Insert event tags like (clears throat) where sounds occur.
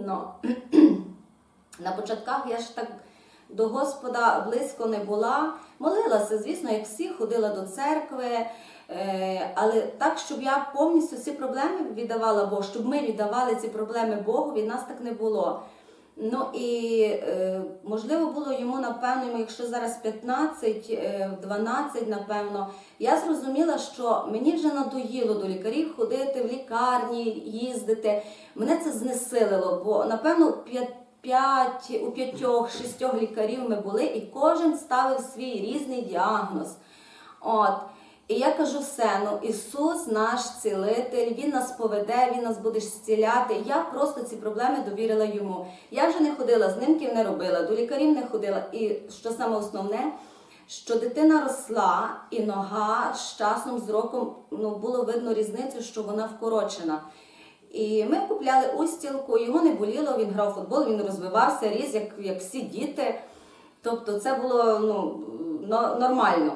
Ну, (clears throat) на початках я ж так до Господа близько не була. Молилася, звісно, як всі, ходила до церкви. Е, але так, щоб я повністю ці проблеми віддавала Богу, щоб ми віддавали ці проблеми Богу, від нас так не було. Ну і е, можливо було йому, напевно, якщо зараз 15, е, 12, напевно, я зрозуміла, що мені вже надоїло до лікарів ходити в лікарні, їздити. Мене це знесилило, бо напевно п'ять. П'ять у п'ятьох, шістьох лікарів ми були, і кожен ставив свій різний діагноз. От. І я кажу все, ну Ісус наш цілитель, Він нас поведе, Він нас буде зціляти. Я просто ці проблеми довірила йому. Я вже не ходила, знімків не робила, до лікарів не ходила. І що саме основне, що дитина росла, і нога з часом, з роком ну, було видно різницю, що вона вкорочена. І ми купляли устілку, його не боліло, він грав в футбол, він розвивався, ріс, як, як всі діти. Тобто це було ну, нормально.